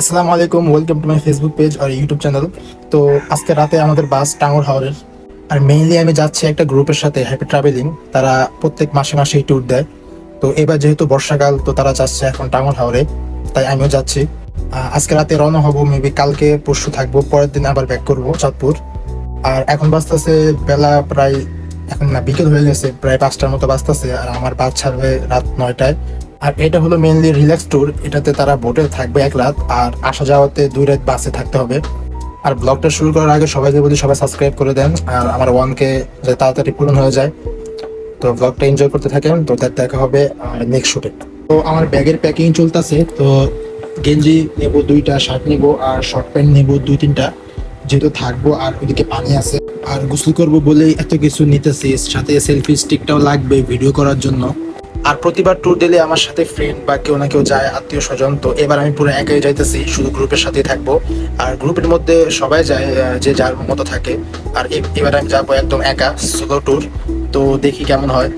আসসালামু আলাইকুম welcome to my Facebook page R YouTube channel তো আজকে রাতে আমাদের বাস টাঙ্গর হাওড়ের আর মেইনলি আমি যাচ্ছি একটা গ্রুপের সাথে হ্যাপি ট্রাভেলিং তারা প্রত্যেক মাসে মাসেই ট্যুর দেয়। তো এবার যেহেতু বর্ষাকাল, তো তারা যাচ্ছে এখন টাঙ্গর হাওড়ে তাই আমিও যাচ্ছি। আজকে রাতে রওনা হব মেবি কালকে, পরশু থাকব, পরের দিন আবার ব্যাক করব চাঁদপুর। আর এখন বাজতেছে বেলা প্রায়, এখন না, বিকেল হয়ে গেছে, প্রায় পাঁচটার মতো বাজতেছে। আর আমার বাস ছাড়বে রাত নয়টায়। আর এটা হলো মেনলি রিল্যাক্স ট্যুর এটাতে তারা বোটে থাকবে এক রাত, আর আসা যাওয়াতে দুই রাত বাসে থাকতে হবে। আর ব্লগটা শুরু করার আগে সবাইকে বলি, সবাই সাবস্ক্রাইব করে দেন, আর আমার ওয়ানকে যে তাড়াতাড়ি পূরণ হয়ে যায়, তো ব্লগটা এনজয় করতে থাকেন, তো তার দেখা হবে নেক্সট শুটে তো আমার ব্যাগের প্যাকিং চলতেছে, তো গেঞ্জি নেব দুইটা শার্ট নেব, আর শর্ট প্যান্ট নেব দুই, তিনটা। যেহেতু থাকব, আর ওইদিকে পানি আছে, আর গোসল করব বলেই এত কিছু নিতেছি, সাথে সেলফি স্টিকটাও লাগবে ভিডিও করার জন্য। আর প্রতিবার ট্যুর দিলে আমার সাথে ফ্রেন্ড বা কেউ না কেউ যায়, আত্মীয় স্বজন। তো এবার আমি পুরো একাই যাইতেছি, শুধু গ্রুপের সাথেই থাকব। আর গ্রুপের মধ্যে সবাই যায় যে যার মতো থাকে। আর এবার আমি যাব একদম একা সোলো ট্যুর তো দেখি কেমন হয়।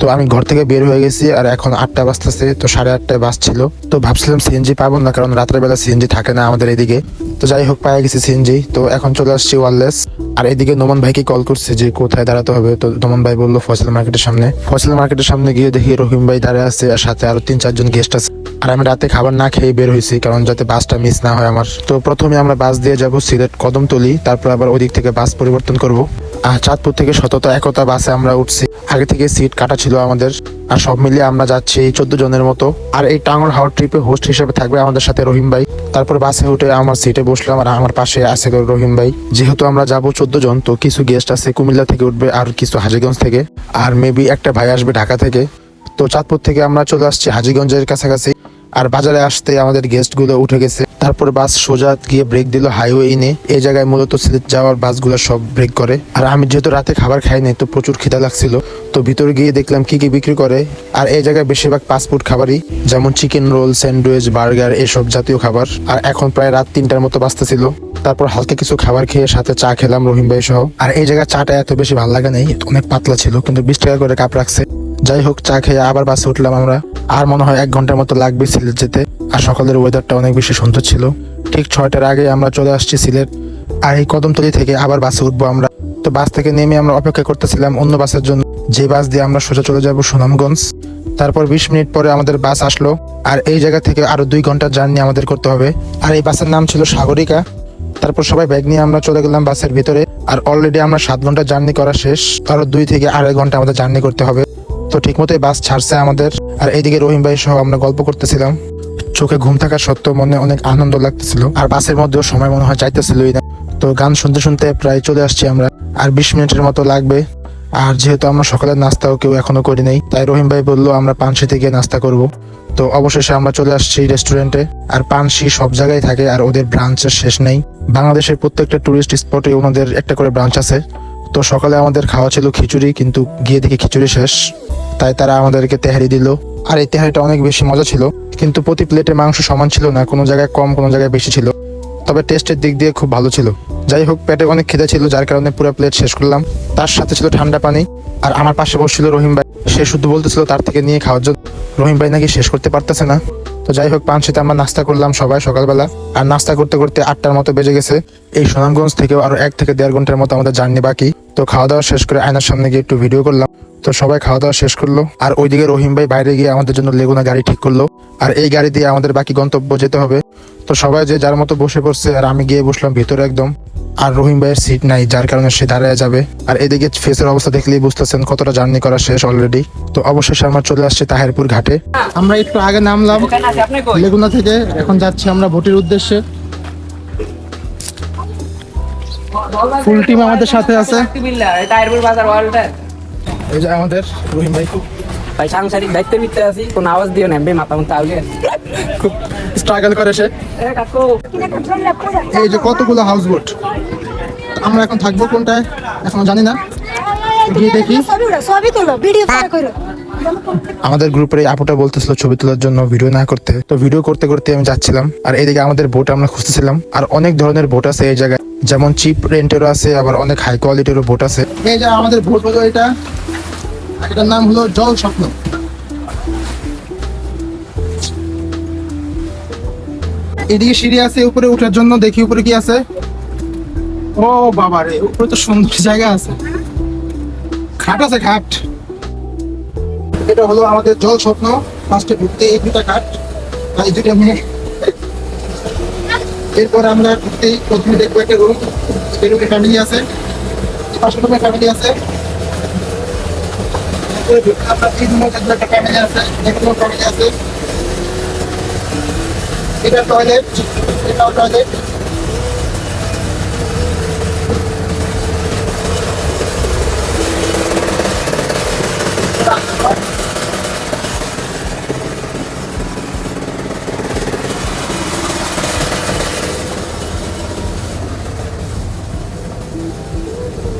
তো আমি ঘর থেকে বের হয়ে গেছি আর এখন আটটা বাজতেছে, তো সাড়ে আটটায় বাস ছিল তো ভাবছিলাম সিএনজি পাবো না, কারণ রাতের বেলা সিএনজি থাকে না আমাদের এদিকে। তো যাই হোক পাই গেছি সিএনজি তো এখন চলে আসছি ওয়ারলেস আর এদিকে নোমান ভাইকে কল করছে যে কোথায় দাঁড়াতে হবে? তো নোমন ভাই বলল ফসল মার্কেটের সামনে। ফসল মার্কেটের সামনে গিয়ে দেখি রহিম ভাই দাঁড়িয়ে আছে, আর সাথে আরও তিন চারজন গেস্ট আছে। আর আমি রাতে খাবার না খেয়ে বের হয়েছি, কারণ যাতে বাসটা মিস না হয় আমার। তো প্রথমে আমরা বাস দিয়ে যাব, সিলেট কদমতলি তারপর আবার ওদিক থেকে বাস পরিবর্তন করব। আর চাঁদপুর থেকে শততা একতা বাসে আমরা উঠছি। আগে থেকে সিট কাটা ছিল আমাদের, আর সব মিলিয়ে আমরা যাচ্ছি এই চোদ্দ জনের মতো। আর এই টাঙ্গর হাওড় ট্রিপে হোস্ট হিসেবে থাকবে আমাদের সাথে রহিম ভাই। তারপর বাসে উঠে আমার সিটে বসলাম, আর আমার পাশে আছে রহিম ভাই। যেহেতু আমরা যাব চোদ্দ জন, তো কিছু গেস্ট আছে কুমিল্লা থেকে উঠবে, আর কিছু হাজিগঞ্জ থেকে। আর মেবি একটা ভাই আসবে ঢাকা থেকে। তো চাঁদপুর থেকে আমরা চলে আসছি হাজিগঞ্জের কাছাকাছি। আর বাজারে আসতে আমাদের গেস্টগুলো উঠে গেছে। তারপর বাস সোজা গিয়ে ব্রেক দিল হাইওয়ে ইনে এই জায়গায় মূলত সিলেট যাওয়ার বাসগুলো সব ব্রেক করে। আর আমি যেহেতু রাতে খাবার খাই নাই, তো প্রচুর খিদা লাগছিল। তো ভিতরে গিয়ে দেখলাম কি কি বিক্রি করে। আর এই জায়গায় বেশিরভাগ ফাস্টফুড খাবারই, যেমন চিকেন রোল স্যান্ডউইচ বার্গার এসব জাতীয় খাবার। আর এখন প্রায় রাত তিনটার মতো বাঁচতেছিল তারপর হালকা কিছু খাবার খেয়ে সাথে চা খেলাম রহিম ভাই সহ। আর এই জায়গায় চাটা এত বেশি ভালো লাগে নাই, অনেক পাতলা ছিল, কিন্তু বিশ টাকা করে কাপ রাখছে। যাই হোক, চা খেয়ে আবার বাসে উঠলাম আমরা। আর মনে হয় এক ঘণ্টার মতো লাগবে সিলেট যেতে। আর সকালের ওয়েদারটা অনেক বেশি সুন্দর ছিল। ঠিক ছয়টার আগে আমরা চলে আসছি সিলেট। আর এই কদমতলি থেকে আবার বাসে উঠবো আমরা। তো বাস থেকে নেমে আমরা অপেক্ষা করতেছিলাম অন্য বাসের জন্য। যে বাস দিয়ে আমরা সোজা চলে যাব সুনামগঞ্জ। তারপর বিশ মিনিট পরে আমাদের বাস আসলো। আর এই জায়গা থেকে আরও দুই ঘণ্টার জার্নি আমাদের করতে হবে। আর এই বাসের নাম ছিল সাগরিকা। তারপর সবাই ব্যাগ নিয়ে আমরা চলে গেলাম বাসের ভিতরে। আর অলরেডি আমরা সাত ঘণ্টা জার্নি করা শেষ। আরও দুই থেকে আড়াই ঘণ্টা আমাদের জার্নি করতে হবে। তো ঠিক মতোই বাস ছাড়ছে আমাদের। আর এইদিকে রহিম ভাই সহ আমরা গল্প করতেছিলাম। চোখে ঘুম থাকা সত্ত্বেও মনে অনেক আনন্দ লাগতেছিল। আর বাসের মধ্যেও সময় মনে হয় চাইতেছিলই না। তো গান শুনতে শুনতে প্রায় চলে আসছি আমরা। আর বিশ মিনিটের মতো লাগবে। আর যেহেতু আমরা সকালের নাস্তাও কেউ এখনও করি নাই, তাই রহিম ভাই বলল, আমরা পানসি থেকে নাস্তা করব। তো অবশেষে আমরা চলে আসছি রেস্টুরেন্টে। আর পানসি সব জায়গায় থাকে, আর ওদের ব্রাঞ্চের শেষ নেই। বাংলাদেশের প্রত্যেকটা টুরিস্ট স্পটে ওনাদের একটা করে ব্রাঞ্চ আছে। তো সকালে আমাদের খাওয়া ছিল খিচুড়ি, কিন্তু গিয়ে দেখি খিচুড়ি শেষ। তাই তারা আমাদেরকে তেহারি দিল। আর এই তেহারিটা অনেক বেশি মজা ছিল। কিন্তু প্রতি প্লেটে মাংস সমান ছিল না, কোনো জায়গায় কম, কোনো জায়গায় বেশি ছিল। তবে টেস্টের দিক দিয়ে খুব ভালো ছিল। যাই হোক, পেটে অনেক খিদে ছিল, যার কারণে পুরো প্লেট শেষ করলাম। তার সাথে ছিল ঠান্ডা পানি। আর আমার পাশে বসছিল রহিম ভাই। সে শুধু বলতেছিল তার থেকে নিয়ে খাওয়ার জন্য। রহিম ভাই নাকি শেষ করতে পারতেছে না। তো যাই হোক পাঁচশিতে আমরা নাস্তা করলাম সবাই সকালবেলা। আর নাস্তা করতে করতে আটটার মতো বেজে গেছে। এই সুনামগঞ্জ থেকেও আরও এক থেকে দেড় ঘণ্টার মতো আমাদের জার্নি বাকি। তো খাওয়া দাওয়া শেষ করে আয়নার সামনে গিয়ে একটু ভিডিও করলাম। তো সবাই খাওয়া দাওয়া শেষ করল। আর ওইদিকে রহিম ভাই বাইরে গিয়ে আমাদের জন্য লেগুনা গাড়ি ঠিক করল। আর এই গাড়ি দিয়ে আমাদের বাকি গন্তব্য যেতে হবে। তো সবাই যে যার মতো বসে পড়ছে, আর আমি গিয়ে বসলাম ভিতরে একদম। আর রহিম ভাইয়ের সিট নাই, যার কারণে সে দাঁড়ায় যাবে। আর এদিকে ফেসের অবস্থা দেখলেই বুঝতেছেন কতটা জার্নি করা শেষ অলরেডি তো অবশেষে আমরা চলে আসছি তাহেরপুর ঘাটে। আমরা একটু আগে নামলাম লেগুনা থেকে, এখন যাচ্ছি আমরা ভোটের উদ্দেশ্যে। ফুল টিম আমাদের সাথে আছে। টায়ারপুর বাজার এই যে আমাদের রহিম ভাই খুব ভাই সাংসারিক দায়িত্বের ভিতরে আছি কোন আওয়াজ দিও না বে মাথা মতো আউলে খুব স্ট্রাগল করে সে। এই যে কতগুলো হাউস বোট আমরা এখন থাকব কোনটায়? এখন জানি না। গিয়ে দেখি। সবই তোলো ভিডিও করো আমাদের গ্রুপের এই আপুটা বলতেছিল ছবি তোলার জন্য ভিডিও না করতে। তো ভিডিও করতে করতে আমি যাচ্ছিলাম। আর এদিকে আমাদের বোট আমরা খুঁজতেছিলাম। আর অনেক ধরনের বোট আছে এই জায়গায়। যেমন চিপ রেন্টেরও আছে আবার অনেক হাই কোয়ালিটিরও বোট আছে। এই যে আমাদের বোট হলো এটা। এটার নাম হলো জল স্বপ্ন। এদিকে সিঁড়ি আছে, উপরে ওঠার জন্য দেখি উপরে কি আছে। ও বাবা রে উপরে তো সুন্দর জায়গা আছে। খাট আছে খাট এটা হলো আমাদের জল স্বপ্ন। ফার্স্টে ঢুকতে এই দুটা খাট এই দুটা মেয়ে এরপর আমরা ঢুকতেই প্রথমে দেখব একটা রুম এই রুমে ফ্যামিলি আছে। পাশে রুমে ফ্যামিলি আছে। ফ্যামিলি আছে আছে এটা টয়লেট এটাও টয়লেট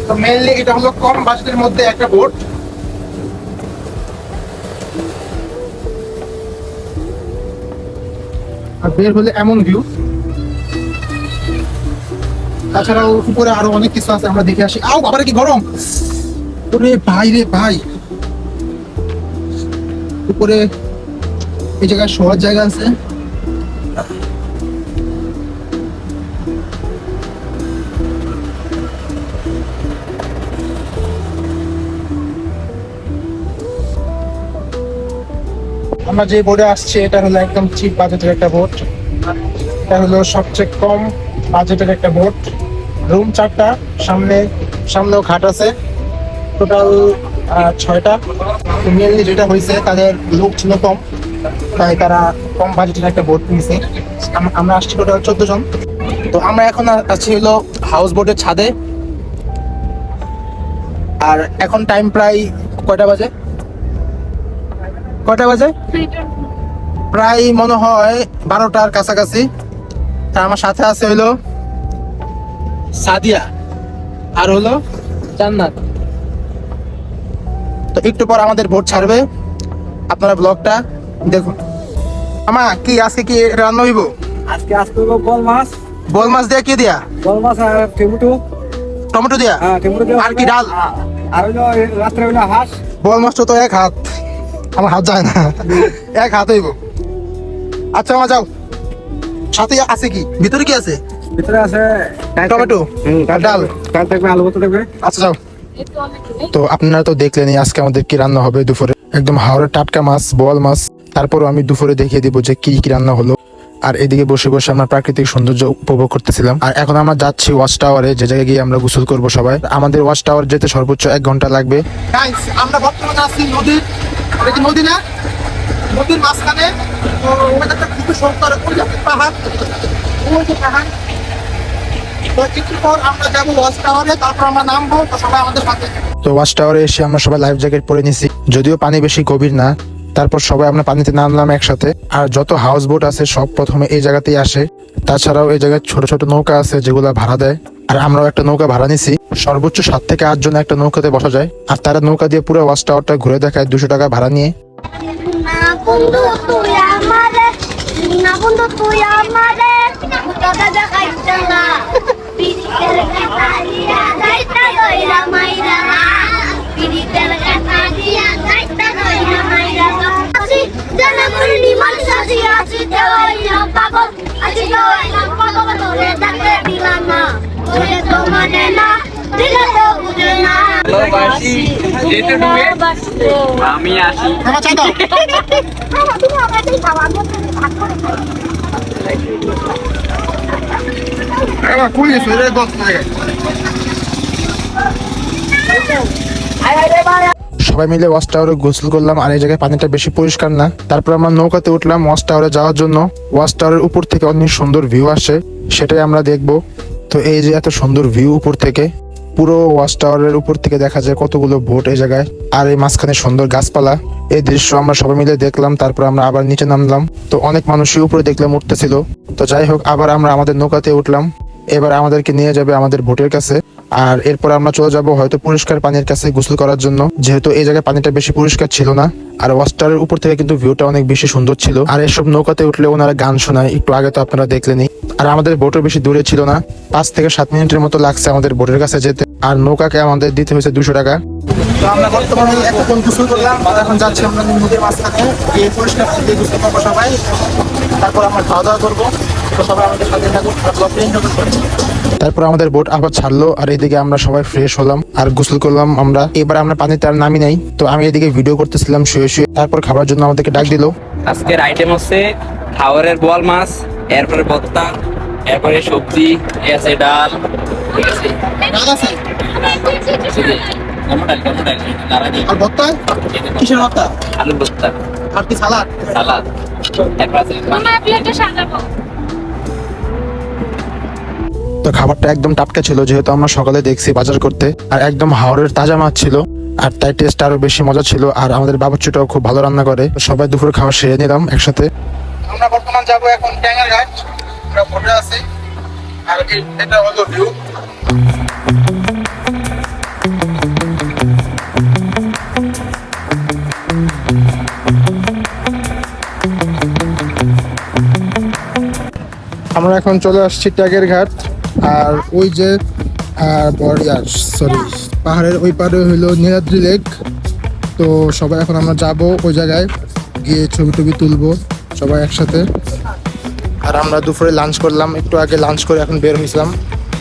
তো মেইনলি এটা হলো কম বাজেটের মধ্যে একটা বোট আর বের হলে এমন ভিউ তাছাড়াও উপরে আরও অনেক কিছু আছে, আমরা দেখে আসি। আও, বাবারে কি গরম! ওরে ভাই রে ভাই! উপরে এই জায়গায় শোয়ার জায়গা আছে। আমরা যে বোর্ডে আসছি, এটা হলো একদম চিপ বাজেটের একটা বোট এটা হলো সবচেয়ে কম বাজেটের একটা বোট রুম চারটা, সামনে, সামনেও ঘাট আছে। টোটাল ছয়টা। মেনলি যেটা হয়েছে, তাদের লোক ছিল কম। তাই তারা কম বাজেটের একটা বোট নিয়েছে আমরা আসছি টোটাল চোদ্দ জন। তো আমরা এখন আছি হলো হাউস বোটের ছাদে। আর এখন টাইম প্রায় কয়টা বাজে? কয়টা বাজে? প্রায় মনে হয় বারোটার কাছাকাছি। তা আমার সাথে আছে হইল সাদিয়া আর হলো জান্নাত। তো একটু পর আমাদের ভোট ছাড়বে। আপনারা ব্লগটা দেখুন। আমা কি আজকে কি রান্না হইব? আজকে আসতে হলো বল মাছ। বল মাছ দিয়ে কি দিয়া? বল মাছ আর টেমুটো। টমেটো দিয়া? হ্যাঁ টেমুটো আর কি ডাল? আর হইল রাত্রে হইল হাঁস। বল মাছটা তো এক হাত। আমার হাত যায় না। এক হাত হইব। আচ্ছা আমা যাও। সাথে আছে কি? ভিতরে কি আছে? ভিতরে আছে টমেটো? ডাল ডাল? থাকবে। আলু ভর্তা থাকবে। আচ্ছা যাও। তো আপনারা তো দেখলেনই আজকে আমাদের কি রান্না হবে দুপুরে। একদম হাওড়ের টাটকা মাছ বোয়াল মাছ। তারপরও আমি দুপুরে দেখিয়ে দিব যে কি কি রান্না হলো। আর এদিকে বসে বসে আমরা প্রাকৃতিক সৌন্দর্য উপভোগ করতেছিলাম। আর এখন আমরা যাচ্ছি ওয়াচ টাওয়ারে যে জায়গায় গিয়ে আমরা গোসল করব সবাই। আমাদের ওয়াচ টাওয়ার যেতে সর্বোচ্চ এক ঘণ্টা লাগবে। আমরা বর্তমানে আছি নদীর কি নদী না? নদীর মাঝখানে, তো একটু ওয়াচ টাওয়ারে টাওয়ারে এসে আমরা সবাই লাইফ জ্যাকেট পরে নিছি। যদিও পানি বেশি গভীর না, তারপর সবাই আমরা পানিতে নামলাম একসাথে। আর যত হাউস বোট আছে, সব প্রথমে এই জায়গাতেই আসে। তাছাড়াও এই জায়গায় ছোট ছোট নৌকা আছে, যেগুলো ভাড়া দেয়। আর আমরাও একটা নৌকা ভাড়া নিছি। সর্বোচ্চ সাত থেকে আট জন একটা নৌকাতে বসা যায়। আর তারা নৌকা দিয়ে পুরো ওয়াচ টাওয়ারটা ঘুরে দেখায় দুশো টাকা ভাড়া নিয়ে। পাগল। পাগল, তোরে দিলাম না। আমি আসি। সবাই মিলে ওয়াচ টাওয়ারে গোসল করলাম, আর এই জায়গায় পানিটা বেশি পরিষ্কার না। তারপর আমরা নৌকাতে উঠলাম ওয়াচ টাওয়ারে যাওয়ার জন্য। ওয়াচ টাওয়ারের উপর থেকে অনেক সুন্দর ভিউ আসে, সেটাই আমরা দেখব। তো এই যে এত সুন্দর ভিউ উপর থেকে, পুরো ওয়াচ টাওয়ারের উপর থেকে দেখা যায় কতগুলো বোট এই জায়গায়। আর এই মাঝখানে সুন্দর গাছপালা। এই দৃশ্য আমরা সবাই মিলে দেখলাম, তারপর আমরা আবার নিচে নামলাম। তো অনেক মানুষই উপরে দেখলাম, উঠতেছিল। তো যাই হোক, আবার আমরা আমাদের নৌকাতে উঠলাম। এবার আমাদেরকে নিয়ে যাবে আমাদের ভোটের কাছে। আর এরপর আমরা চলে যাব হয়তো পরিষ্কার পানির কাছে গোসল করার জন্য। যেহেতু এই জায়গায় পানিটা বেশি পরিষ্কার ছিল না। আর ওয়াস্টারের উপর থেকে কিন্তু ভিউটা অনেক বেশি সুন্দর ছিল। আর এসব নৌকাতে উঠলে ওনারা গান শোনায়। একটু আগে তো আপনারা দেখলেনই। আর আমাদের বোটও বেশি দূরে ছিল না। পাঁচ থেকে সাত মিনিটের মতো লাগছে আমাদের বোটের কাছে যেতে। আর নৌকাকে আমাদের দিতে হয়েছে দুশো টাকা। তো আমরা বর্তমানে এখন গোসল করলাম এখন যাচ্ছি আমরা নদীর মাঝখানে। গিয়ে পরিষ্কার দিয়ে গোসল করব সবাই। তারপর আমরা খাওয়া দাওয়া করব। তো সবাই আমাদের সাথে থাকুন তারপর আমাদের বোট আবার ছাড়লো আর এদিকে আমরা সবাই ফ্রেশ হলাম আর গোসল করলাম আমরা। এবার আমরা পানিতে আর নামি নাই তো আমি এদিকে ভিডিও করতেছিলাম শুয়ে শুয়ে। তারপর খাবার জন্য আমাদেরকে ডাক দিল। আজকের আইটেম হচ্ছে খাবারের বল মাছ। এরপরে ভর্তা এরপরে সবজি আছে ডাল ঠিক আছে? শুধু কেমন ডাল কেমন ডাল? নাড়া দিয়ে আর ভর্তা কিসের ভর্তা আলুর ভর্তা আর কি সালাদ? সালাদ। এরপর আছে মামা প্লেটে সাজাবো। তো খাবারটা একদম টাটকা ছিল যেহেতু আমরা সকালে দেখছি বাজার করতে আর একদম হাওড়ের তাজা মাছ ছিল আর তাই টেস্ট আরও বেশি মজা ছিল আর আমাদের বাবুচুটাও খুব ভালো রান্না করে। সবাই দুপুর খাওয়া সেরে নিলাম একসাথে। আমরা বর্তমান যাব এখন ট্যাঙ্গার ঘাট। আমরা ভোটে আছি। আর এটা হলো ভিউ আমরা এখন চলে আসছি ট্যাগের ঘাট। আর ওই যে বরিয়ার সরি পাহাড়ের ওই পারে হইল নীলাদ্রি লেক তো সবাই এখন আমরা যাব ওই জায়গায়। গিয়ে ছবি টবি তুলবো। সবাই একসাথে। আর আমরা দুপুরে লাঞ্চ করলাম, একটু আগে লাঞ্চ করে এখন বের হয়েছিলাম।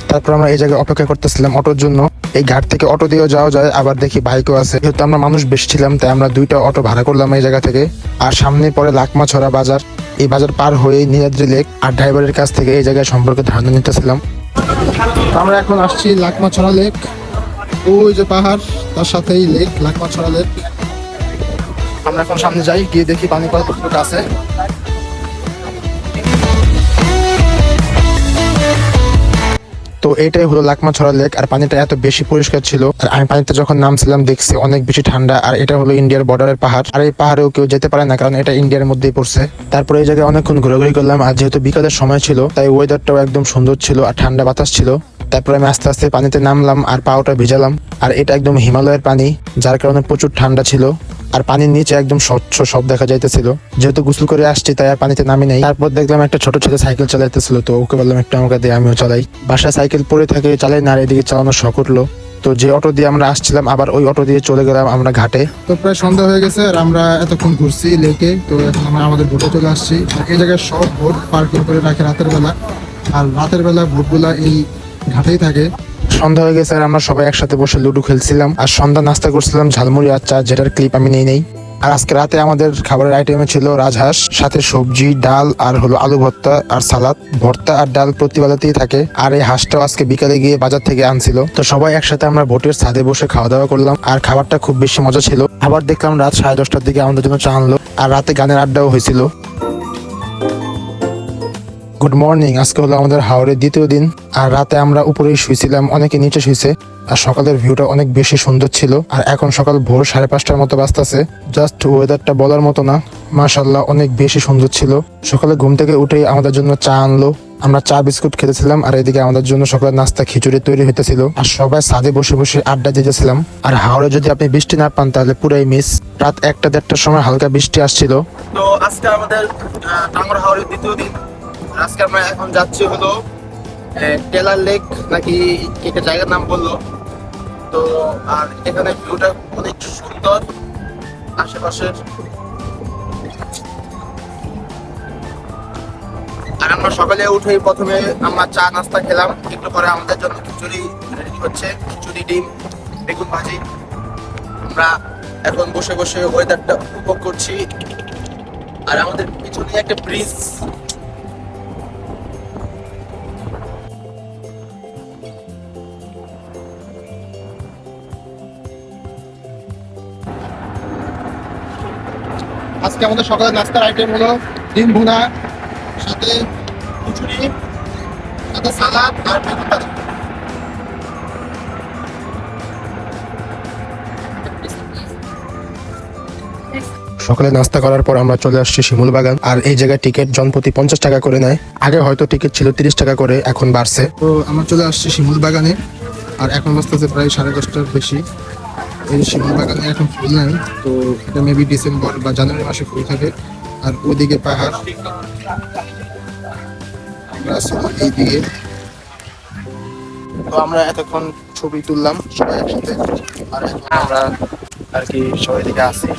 তারপর আমরা এই জায়গায় অপেক্ষা করতেছিলাম অটোর জন্য। এই ঘাট থেকে অটো দিয়েও যাওয়া যায়, আবার দেখি বাইকও আছে। যেহেতু আমরা মানুষ বেশি ছিলাম, তাই আমরা দুইটা অটো ভাড়া করলাম এই জায়গা থেকে। আর সামনে পরে লাকমাছড়া বাজার। এই বাজার পার হয়ে নীলাদ্রি লেক। আর ড্রাইভারের কাছ থেকে এই জায়গায় সম্পর্কে ধারণা নিতেছিলাম। আমরা এখন আসছি লাকমাছড়া লেক। ওই যে পাহাড়, তার সাথেই লেক, লাকমাছড়া লেক। আমরা এখন সামনে যাই, গিয়ে দেখি পানি কতটুকু আছে। তো এটাই হলো লাকমা ছড়া লেক, আর পানিটা এত বেশি পরিষ্কার ছিল। আর আমি পানিতে যখন নামছিলাম, দেখছি অনেক বেশি ঠান্ডা, আর এটা হলো ইন্ডিয়ার বর্ডারের পাহাড়। আর এই পাহাড়েও কেউ যেতে পারে না, কারণ এটা ইন্ডিয়ার মধ্যেই পড়ছে। তারপরে এই জায়গায় অনেকক্ষণ ঘোরাঘুরি করলাম, আর যেহেতু বিকালের সময় ছিল, তাই ওয়েদারটাও একদম সুন্দর ছিল, আর ঠান্ডা বাতাস ছিল। তারপরে আমি আস্তে আস্তে পানিতে নামলাম আর পাওটা ভিজালাম। আর এটা একদম হিমালয়ের পানি, যার কারণে প্রচুর ঠান্ডা ছিল। আর পানির নিচে একদম স্বচ্ছ সব দেখা যাইতেছিল। যেহেতু গোসল করে আসছি, তাই আর পানিতে নামি নাই। তারপর দেখলাম একটা ছোট ছেলে সাইকেল চালাইতেছিল, তো ওকে বললাম, একটু আমাকে দিয়ে আমিও চালাই। বাসায় সাইকেল পরে থাকে চালাই না, আর এদিকে চালানো শখ উঠল। তো যে অটো দিয়ে আমরা আসছিলাম, আবার ওই অটো দিয়ে চলে গেলাম আমরা ঘাটে। তো প্রায় সন্ধ্যা হয়ে গেছে, আর আমরা এতক্ষণ ঘুরছি লেকে। তো এখন আমরা আমাদের বোটে চলে আসছি। এই জায়গায় সব বোট পার্কিং করে রাখে রাতের বেলা। আর রাতের বেলা বোটগুলা এই ঘাটেই থাকে। সন্ধ্যা হয়ে গেছে আর আমরা সবাই একসাথে বসে লুডো খেলছিলাম। আর সন্ধ্যা নাস্তা করছিলাম ঝালমুড়ি আর চা, যেটার ক্লিপ আমি নেই নেই। আর আজকে রাতে আমাদের খাবারের আইটেমে ছিল রাজহাঁস, সাথে সবজি, ডাল আর হলো আলু ভর্তা আর সালাদ। ভর্তা আর ডাল প্রতিবেলাতেই থাকে। আর এই হাঁসটাও আজকে বিকালে গিয়ে বাজার থেকে আনছিল। তো সবাই একসাথে আমরা ভোটের ছাদে বসে খাওয়া দাওয়া করলাম। আর খাবারটা খুব বেশি মজা ছিল। আবার দেখলাম রাত সাড়ে দশটার দিকে আমাদের জন্য চা আনলো। আর রাতে গানের আড্ডাও হয়েছিল। গুড মর্নিং আজকে হলো আমাদের হাওড়ের দ্বিতীয় দিন। আর রাতে আমরা উপরেই শুয়েছিলাম অনেকে নিচে শুয়েছে আর সকালের ভিউটা অনেক বেশি সুন্দর ছিল। আর এখন সকাল ভোর সাড়ে পাঁচটার মতো বাজতেছে। জাস্ট ওয়েদারটা বলার মতো না। মাশাল্লাহ অনেক বেশি সুন্দর ছিল। সকালে ঘুম থেকে উঠেই আমাদের জন্য চা আনলো। আমরা চা বিস্কুট খেতেছিলাম, আর এদিকে আমাদের জন্য সকালের নাস্তা খিচুড়ি তৈরি হইতেছিল। আর সবাই সাদে বসে বসে আড্ডা দিতেছিলাম। আর হাওড়ে যদি আপনি বৃষ্টি না পান, তাহলে পুরাই মিস রাত একটা দেড়টার সময় হালকা বৃষ্টি আসছিল। তো আজকে আমাদের হাওড়ের দ্বিতীয় দিন। আজকে আমরা এখন যাচ্ছি হলো টেলার লেক নাকি একটা জায়গার নাম বলল। তো, আর এখানে ভিউটা অনেক সুন্দর, আশেপাশের। আর আমরা সকালে উঠে প্রথমে আমরা চা নাস্তা খেলাম, একটু পরে আমাদের জন্য খিচুড়ি রেডি হচ্ছে, খিচুড়ি, ডিম, বেগুন ভাজি। আমরা এখন বসে বসে ওয়েদারটা উপভোগ করছি। আর আমাদের পিছনে একটা ব্রিজ আজকে আমাদের সকালের নাস্তার আইটেম হলো ডিম ভুনা সাথে খিচুড়ি সাথে সালাদ আর বেগুন সকালে নাস্তা করার পর আমরা চলে আসছি শিমুল বাগান। আর এই জায়গায় টিকিট জনপ্রতি পঞ্চাশ টাকা করে নেয়। আগে হয়তো টিকিট ছিল তিরিশ টাকা করে এখন বাড়ছে। তো আমরা চলে আসছি শিমুল বাগানে। আর এখন বাজতেছে প্রায় সাড়ে দশটার বেশি। এই শিমুল বাগানে এখন ফুল নাই তো এটা মেবি ডিসেম্বর বা জানুয়ারি মাসে ফুল থাকে আর ওদিকে পাহাড়। এই তো আমরা এতক্ষণ ছবি তুললাম সবাই একসাথে। আর আমরা আর কি সবাই দিকে আছি।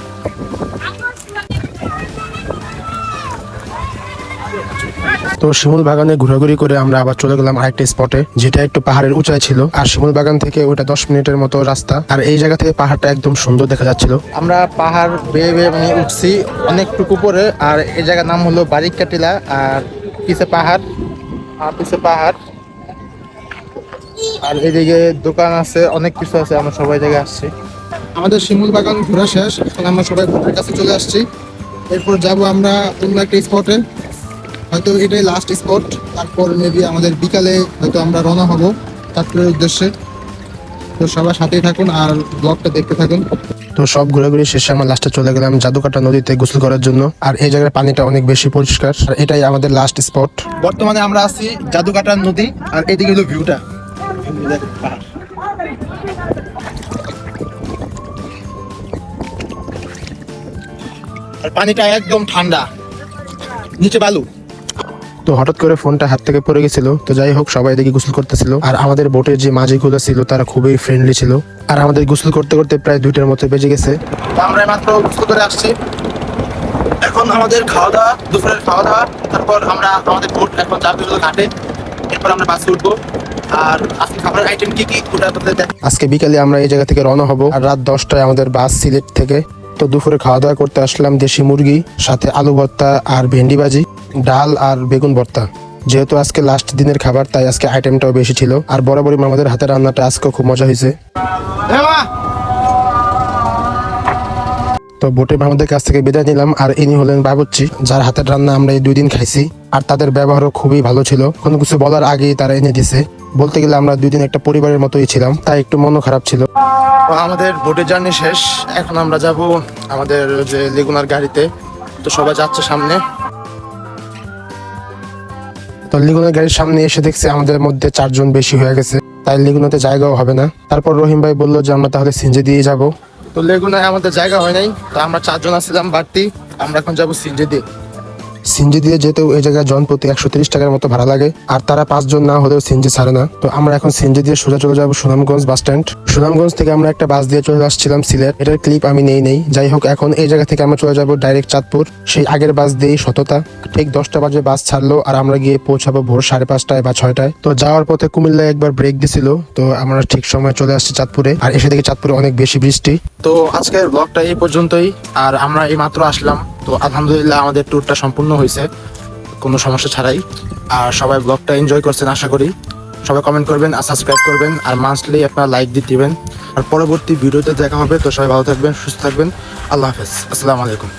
তো শিমুল বাগানে ঘোরাঘুরি করে আমরা আবার চলে গেলাম আরেকটা স্পটে যেটা একটু পাহাড়ের উঁচাই ছিল। আর শিমুল বাগান থেকে ওটা দশ মিনিটের মতো রাস্তা। আর এই জায়গা থেকে পাহাড়টা একদম সুন্দর দেখা যাচ্ছিল। আমরা পাহাড় বেয়ে বেয়ে মানে উঠছি অনেকটুকু পরে আর এই জায়গার নাম হলো বারিক কাটিলা আর পিছে পাহাড় আর পিছে পাহাড়। আর এদিকে দোকান আছে অনেক কিছু আছে আমরা সবাই জায়গায় আসছি। আমাদের শিমুল বাগান ঘোরা শেষ এখন আমরা সবাই ঘোরার কাছে চলে আসছি। এরপর যাব আমরা অন্য একটা স্পটে হয়তো এটাই লাস্ট স্পট তারপর মেবি আমাদের বিকালে হয়তো আমরা রওনা হব চাঁদপুরের উদ্দেশ্যে। তো সবার সাথেই থাকুন আর ব্লগটা দেখতে থাকুন। তো সব ঘোরাঘুরি শেষে আমার লাস্টে চলে গেলাম জাদুকাটা নদীতে গোসল করার জন্য। আর এই জায়গার পানিটা অনেক বেশি পরিষ্কার। আর এটাই আমাদের লাস্ট স্পট বর্তমানে আমরা আছি জাদুকাটা নদী আর এদিকে হলো ভিউটা আর পানিটা একদম ঠান্ডা। নিচে বালু। তো হঠাৎ করে ফোনটা হাত থেকে পড়ে গেছিল। তো যাই হোক, সবাই দেখি গোসল করতেছিল। আর আমাদের বোটের যে মাঝিগুলো ছিল, তারা খুবই ফ্রেন্ডলি ছিল। আর আমাদের গোসল করতে করতে প্রায় দুইটার মতো বেজে গেছে। আমরা মাত্র গোসল করে আসছি। এখন আমাদের খাওয়া দাওয়া দুপুরের খাওয়া দাওয়া তারপর আমরা আমাদের বোট এখন যাবে ঘাটে এরপর আমরা বাসে উঠবো। আর আজকে আজকে বিকালে আমরা এই জায়গা থেকে রওনা হব। আর রাত দশটায় আমাদের বাস সিলেট থেকে তো দুপুরে খাওয়া দাওয়া করতে আসলাম দেশি মুরগি সাথে আলু ভর্তা আর ভেন্ডি ভাজি ডাল আর বেগুন ভর্তা। যেহেতু আজকে লাস্ট দিনের খাবার তাই আজকে আইটেমটাও বেশি ছিল। আর বরাবরই আমাদের হাতের রান্নাটা আজকে খুব মজা হয়েছে। তো বোটে আমাদের কাছ থেকে বিদায় নিলাম। আর ইনি হলেন বাবুচ্চি যার হাতের রান্না আমরা এই দুই দিন খাইছি। আর তাদের ব্যবহারও খুবই ভালো ছিল। কোনো কিছু বলার আগেই তারা এনে দিছে বলতে গেলে আমরা দুই দিন একটা পরিবারের মতোই ছিলাম তাই একটু মনও খারাপ ছিল। আমাদের বোটের জার্নি শেষ। এখন আমরা যাব আমাদের যে লেগুনার গাড়িতে। তো সবাই যাচ্ছে সামনে। তো লিগুনের গাড়ির সামনে এসে দেখছি আমাদের মধ্যে চারজন বেশি হয়ে গেছে তাই লিগুনাতে জায়গাও হবে না। তারপর রহিম ভাই বলল যে আমরা তাহলে সিঞ্জে দিয়ে যাব। তো লেগুনায় আমাদের জায়গা হয় নাই তো আমরা চারজন আসছিলাম বাড়তি। আমরা এখন যাব সিঞ্জে দিয়ে। সিঞ্জি দিয়ে যেতেও এই জায়গায় জন প্রতি একশো তিরিশ টাকার মতো ভাড়া লাগে, আর তারা পাঁচজন না হলেও সিঞ্জি ছাড়ে না। তো আমরা এখন সিঞ্জি দিয়ে সোজা চলে যাব সুনামগঞ্জ বাস স্ট্যান্ড। সুনামগঞ্জ থেকে আমরা একটা বাস দিয়ে চলে আসছিলাম সিলেট। এটার ক্লিপ আমি নেই নেই। যাই হোক, এখন এই জায়গা থেকে আমরা চলে যাব ডাইরেক্ট চাঁদপুর। সেই আগের বাস দিয়েই সততা। ঠিক দশটা বাজে বাস ছাড়লো, আর আমরা গিয়ে পৌঁছাবো ভোর সাড়ে পাঁচটায় বা ছয়টায়। তো যাওয়ার পথে কুমিল্লায় একবার ব্রেক দিছিল, তো আমরা ঠিক সময় চলে আসছি চাঁদপুরে। আর এসে দেখি চাঁদপুরে অনেক বেশি বৃষ্টি। তো আজকের ব্লগটা এই পর্যন্তই, আর আমরা এই মাত্র আসলাম তো আলহামদুলিল্লাহ আমাদের ট্যুরটা সম্পূর্ণ হয়েছে, কোনো সমস্যা ছাড়াই। আর সবাই ব্লগটা এনজয় করছেন আশা করি। সবাই কমেন্ট করবেন আর সাবস্ক্রাইব করবেন, আর মান্থলি আপনারা লাইক দিয়ে দিবেন। আর পরবর্তী ভিডিওতে দেখা হবে, তো সবাই ভালো থাকবেন, সুস্থ থাকবেন। আল্লাহ হাফেজ, আসসালামু আলাইকুম।